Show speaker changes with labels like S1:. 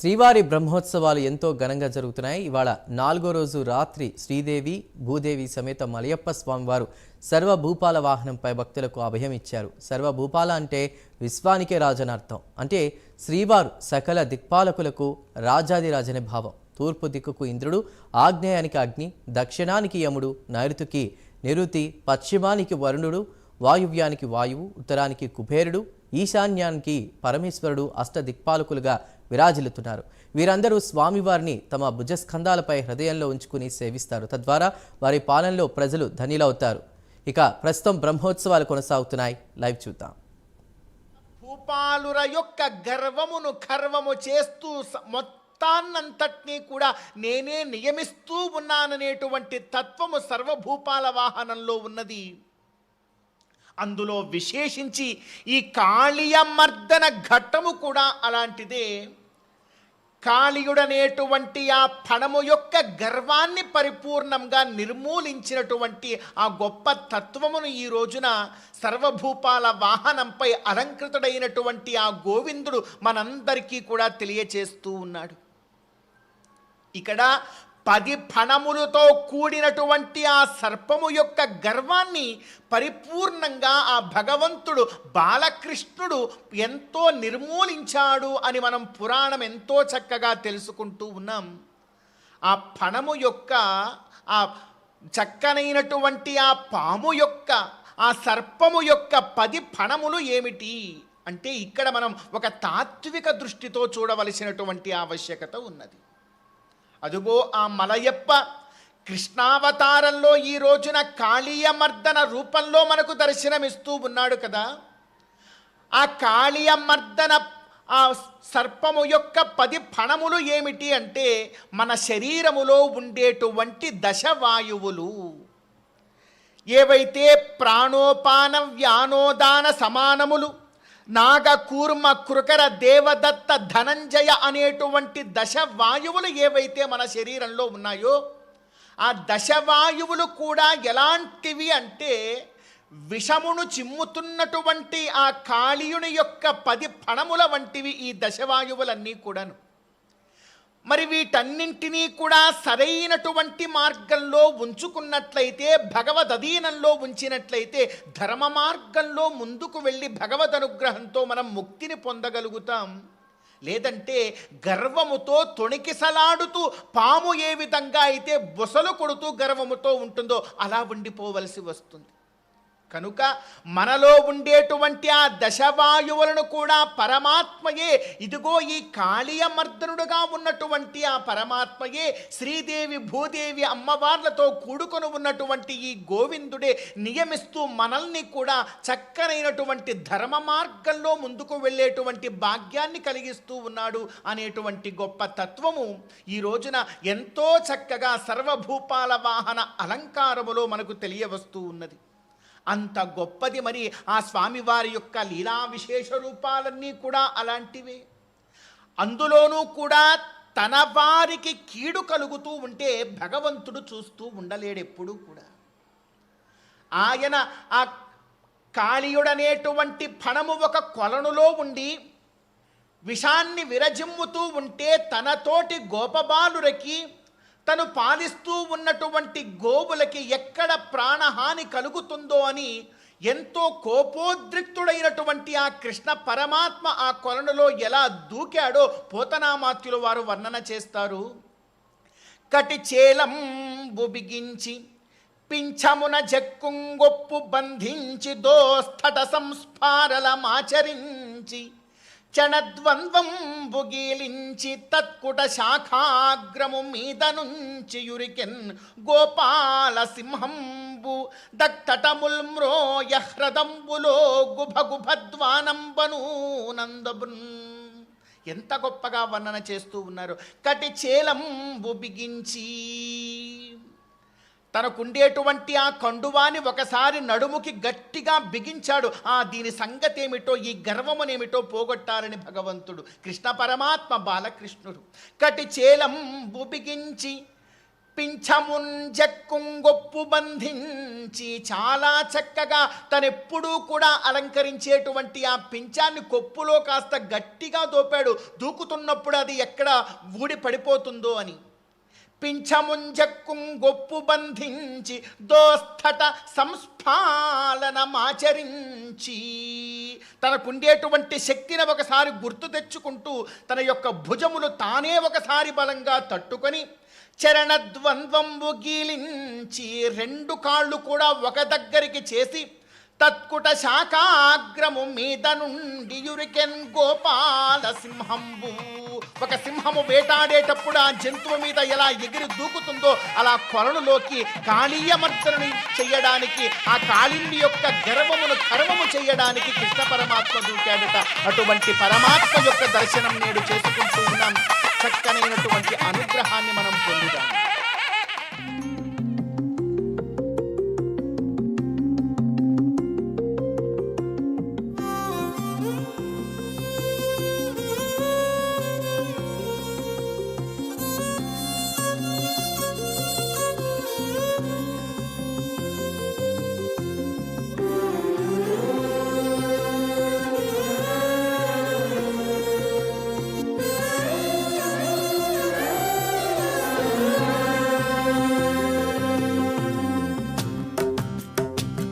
S1: శ్రీవారి బ్రహ్మోత్సవాలు ఎంతో ఘనంగా జరుగుతున్నాయి. ఇవాళ నాలుగో రోజు రాత్రి శ్రీదేవి భూదేవి సమేత మలయప్ప స్వామివారు సర్వభూపాల వాహనంపై భక్తులకు అభయం ఇచ్చారు. సర్వభూపాల అంటే విశ్వానికే రాజనర్థం. అంటే శ్రీవారు సకల దిక్పాలకులకు రాజాదిరాజనే భావం. తూర్పు దిక్కుకు ఇంద్రుడు ఆగ్నేయానికి అగ్ని దక్షిణానికి యముడు నైరుతికి నిరుతి పశ్చిమానికి వరుణుడు వాయువ్యానికి వాయువు ఉత్తరానికి కుబేరుడు ఈశాన్యానికి పరమేశ్వరుడు అష్టదిక్పాలకులుగా విరాజిల్లుతున్నారు. వీరందరూ స్వామివారిని తమ భుజస్కంధాలపై హృదయంలో ఉంచుకుని సేవిస్తారు. తద్వారా వారి పాలనలో ప్రజలు ధనిలవుతారు. ఇక ప్రస్తుతం బ్రహ్మోత్సవాలు కొనసాగుతున్నాయి. లైవ్ చూద్దాం.
S2: భూపాలుర యొక్క గర్వమును ఖర్వము చేస్తూ మొత్తాన్నంతటినీ కూడా నేనే నియమిస్తూ ఉన్నాననేటువంటి తత్వము సర్వభూపాల వాహనంలో ఉన్నది. అందులో విశేషించి ఈ కాళీయమర్దన ఘట్టము కూడా అలాంటిదే. కాళీయుడనేటువంటి ఆ పణము యొక్క గర్వాన్ని పరిపూర్ణంగా నిర్మూలించినటువంటి ఆ గొప్ప తత్వమును ఈ రోజున సర్వభూపాల వాహనంపై అలంకృతుడైనటువంటి ఆ గోవిందుడు మనందరికీ కూడా తెలియచేస్తూ ఉన్నాడు. ఇక్కడ పది ఫణములతో కూడినటువంటి ఆ సర్పము యొక్క గర్వాన్ని పరిపూర్ణంగా ఆ భగవంతుడు బాలకృష్ణుడు ఎంతో నిర్మూలించాడు అని మనం పురాణం ఎంతో చక్కగా తెలుసుకుంటూ ఉన్నాం. ఆ ఫణము యొక్క ఆ చక్కనైనటువంటి ఆ పాము యొక్క ఆ సర్పము యొక్క పది ఫణములు ఏమిటి? అంటే ఇక్కడ మనం ఒక తాత్విక దృష్టితో చూడవలసినటువంటి ఆవశ్యకత ఉన్నది. అదుగో ఆ మలయప్ప కృష్ణావతారంలో ఈ రోజున కాళీయమర్దన రూపంలో మనకు దర్శనమిస్తూ ఉన్నాడు కదా. ఆ కాళీయమర్దన ఆ సర్పము యొక్క పది ఫణములు ఏమిటి అంటే మన శరీరములో ఉండేటువంటి దశవాయువులు. ఏవైతే ప్రాణోపాన వ్యానోదాన సమానములు నాగ కూర్మ కృకర దేవదత్త ధనంజయ అనేటువంటి దశవాయువులు ఏవైతే మన శరీరంలో ఉన్నాయో ఆ దశవాయువులు కూడా ఎలాంటివి అంటే విషమును చిమ్ముతున్నటువంటి ఆ కాళీయుని యొక్క పది ఫణముల వంటివి ఈ దశవాయువులన్నీ కూడాను. మరి వీటన్నింటినీ కూడా సరైనటువంటి మార్గంలో ఉంచుకున్నట్లయితే భగవద్ అధీనంలో ఉంచినట్లయితే ధర్మ మార్గంలో ముందుకు వెళ్ళి భగవద్ అనుగ్రహంతో మనం ముక్తిని పొందగలుగుతాం. లేదంటే గర్వముతో తొణికిసలాడుతూ పాము ఏ విధంగా అయితే బుసలు కొడుతూ గర్వముతో ఉంటుందో అలా ఉండిపోవలసి వస్తుంది. కనుక మనలో ఉండేటువంటి ఆ దశవాయువులను కూడా పరమాత్మయే ఇదిగో ఈ కాళీయమర్దనుడుగా ఉన్నటువంటి ఆ పరమాత్మయే శ్రీదేవి భూదేవి అమ్మవార్లతో కూడుకొని ఉన్నటువంటి ఈ గోవిందుడే నియమిస్తూ మనల్ని కూడా చక్కనైనటువంటి ధర్మ మార్గంలో ముందుకు వెళ్ళేటువంటి భాగ్యాన్ని కలిగిస్తూ ఉన్నాడు అనేటువంటి గొప్ప తత్వము. ఈ రోజున ఎంతో చక్కగా సర్వభూపాల వాహన అలంకారములో మనకు తెలియవస్తూ ఉన్నది. అంత గొప్పది మరి ఆ స్వామివారి యొక్క లీలా విశేష రూపాలన్నీ కూడా అలాంటివే. అందులోనూ కూడా తన వారికి కీడు కలుగుతూ ఉంటే భగవంతుడు చూస్తూ ఉండలేడెప్పుడూ కూడా. ఆయన ఆ కాళీయుడనేటువంటి ఫణము ఒక కొలనులో ఉండి విషాన్ని విరజిమ్ముతూ ఉంటే తనతోటి గోపబాలురకి తను పాలిస్తూ ఉన్నటువంటి గోవులకి ఎక్కడ ప్రాణహాని కలుగుతుందో అని ఎంతో కోపోద్రిక్తుడైనటువంటి ఆ కృష్ణ పరమాత్మ ఆ కొలనులో ఎలా దూకాడో పోతనామాత్యులు వారు వర్ణన చేస్తారు. కటిచేలం బుబిగించి బిగించి పింఛమున జక్కుంగొప్పు బంధించి దోస్థట సంస్ఫారలమాచరించి చణద్వంద్వం బుగీలించి తత్కుట శాఖాగ్రము మీద నుంచి యురికెన్ గోపాల సింహంబు దక్తటముల్మ్రోయ హ్రదంబులో గుభగుభద్వానంబను నందబున్. ఎంత గొప్పగా వర్ణన చేస్తూ ఉన్నారు. కటి చేలంబు బిగించి తనకుండేటువంటి ఆ కండువాని ఒకసారి నడుముకి గట్టిగా బిగించాడు. ఆ దీని సంగతి ఏమిటో ఈ గర్వమునేమిటో పోగొట్టాలని భగవంతుడు. కృష్ణ పరమాత్మ బాలకృష్ణుడు. కటి చేలంబు బిగించి పింఛముంజక్కుంగొప్పు బంధించి చాలా చక్కగా తనెప్పుడూ కూడా అలంకరించేటువంటి ఆ పింఛాన్ని కొప్పులో కాస్త గట్టిగా దోపాడు. దూకుతున్నప్పుడు అది ఎక్కడ ఊడి పడిపోతుందో అని. పింఛముంజక్కుంగొప్పు బంధించి దోస్థట సంస్ఫాలనమాచరించి. తనకుండేటువంటి శక్తిని ఒకసారి గుర్తు తెచ్చుకుంటూ తన యొక్క భుజములు తానే ఒకసారి బలంగా తట్టుకొని చరణద్వంద్వంబు గీలించి రెండు కాళ్ళు కూడా ఒక దగ్గరికి చేసి తత్కుట శాకాగ్రము మీద నుండి యురికెన్ గోపాల సింహంబు ఒక సింహము వేటాడేటప్పుడు ఆ జంతువు మీద ఎలా ఎగిరి దూకుతుందో అలా కొలనులోకి కాళీయమర్దనని చెయ్యడానికి ఆ కాళిండి యొక్క గర్వమును కర్మము చేయడానికి కృష్ణ పరమాత్మ దూకాడట. అటువంటి పరమాత్మ యొక్క దర్శనం నేడు చేసుకుంటూ ఉన్నాం. చక్కనైనటువంటి అనుగ్రహాన్ని మనం పొందుదాం